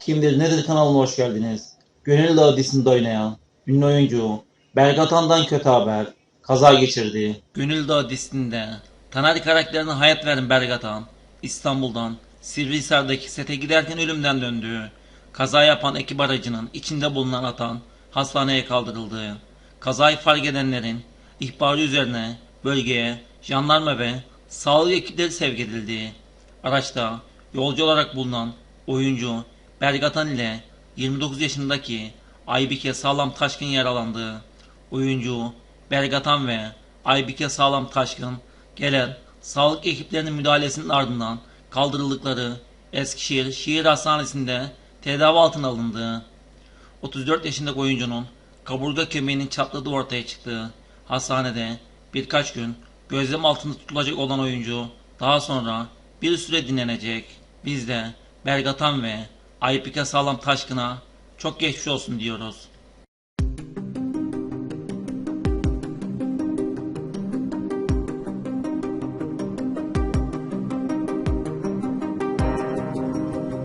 Kimdir Nedir kanalına hoş geldiniz. Gönül Dağı oynayan ünlü oyuncu Bergatan'dan kötü haber. Kaza geçirdi. Gönül Dağı dizisinde Taner karakterine hayat veren Bergatan İstanbul'dan Sivrihisar'daki sete giderken ölümden döndü. Kaza yapan ekip aracının içinde bulunan atan hastaneye kaldırıldı. Kazayı fark edenlerin ihbarı üzerine bölgeye jandarma ve sağlık ekipleri sevk edildi. Araçta yolcu olarak bulunan oyuncu Bergatan ile 29 yaşındaki Aybike Sağlam Taşkın yaralandı. Oyuncu Bergatan ve Aybike Sağlam Taşkın gelen sağlık ekiplerinin müdahalesinin ardından kaldırıldıkları Eskişehir Şehir Hastanesi'nde tedavi altına alındı. 34 yaşındaki oyuncunun kaburga kemiğinin çatladığı ortaya çıktı. Hastanede birkaç gün gözlem altında tutulacak olan oyuncu daha sonra bir süre dinlenecek. Biz de Bergatan ve Aybike Sağlam Taşkın'a çok geçmiş olsun diyoruz.